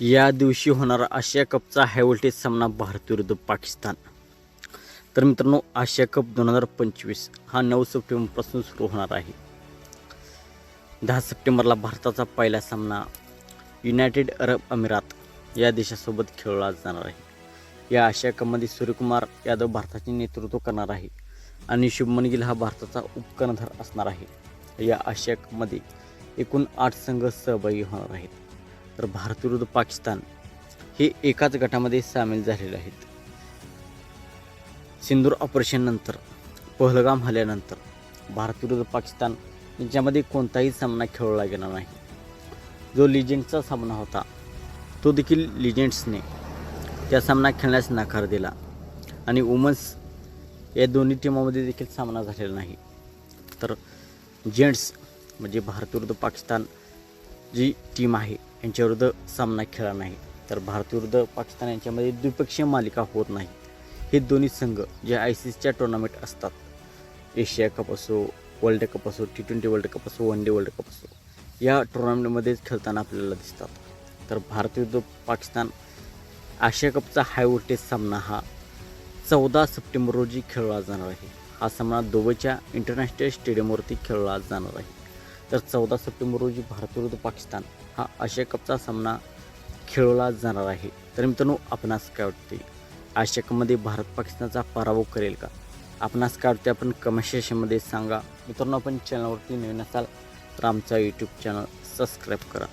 या दिवशी होणारा आशिया कपचा हाय व्होल्टेज सामना भारत विरुद्ध पाकिस्तान. तर मित्रांनो आशिया कप दोन हजार पंचवीस हा नऊ सप्टेंबरपासून सुरू होणार आहे. दहा सप्टेंबरला भारताचा पहिला सामना युनायटेड अरब अमिरात या देशासोबत खेळला जाणार आहे. या आशिया कपमध्ये सूर्यकुमार यादव भारताचे नेतृत्व करणार आहे आणि शुभमन गिल हा भारताचा उपकर्णधार असणार आहे. या आशिया कपमध्ये एकूण आठ संघ सहभागी होणार आहेत. तर भारत विरुद्ध पाकिस्तान हे एकाच गटामध्ये सामील झालेले आहेत. सिंदूर ऑपरेशननंतर पहलगाम हल्ल्यानंतर भारत विरुद्ध पाकिस्तान यांच्यामध्ये कोणताही सामना खेळला गेला नाही. जो लिजेंड्सचा सामना होता तो देखील लिजेंड्सने त्या सामना खेळण्यास नकार दिला आणि वुमन्स या दोन्ही टीमामध्ये देखील सामना झालेला नाही. तर जेंट्स म्हणजे भारत विरुद्ध पाकिस्तान जी टीम आहे यांच्याविरुद्ध सामना खेळला नाही. तर भारताविरुद्ध पाकिस्तान यांच्यामध्ये द्विपक्षीय मालिका होत नाही. हे दोन्ही संघ जे आय सी सीच्या टुर्नामेंट असतात. एशिया कप असो वर्ल्ड कप असो टी ट्वेंटी वर्ल्ड कप असो वन डे वर्ल्ड कप असो या टुर्नामेंटमध्येच खेळताना आपल्याला दिसतात. तर भारतविरुद्ध पाकिस्तान आशिया कपचा हाय व्होल्टेज सामना हा चौदा सप्टेंबर रोजी खेळला जाणार आहे. हा सामना दुबईच्या इंटरनॅशनल स्टेडियमवरती खेळला जाणार आहे. तर चौदा सप्टेंबर रोजी भारत विरुद्ध पाकिस्तान हा आशिया कपचा सामना खेळवला जाणार आहे. तर मित्रांनो आपणास काय वाटते? आशिया कपमध्ये भारत पाकिस्तानचा पराभव करेल का? आपणास काय वाटते? आपण कमेंट सेशनमध्ये सांगा. मित्रांनो आपण चॅनलवरती नवीन असाल तर आमचा यूट्यूब चॅनल सबस्क्राईब करा.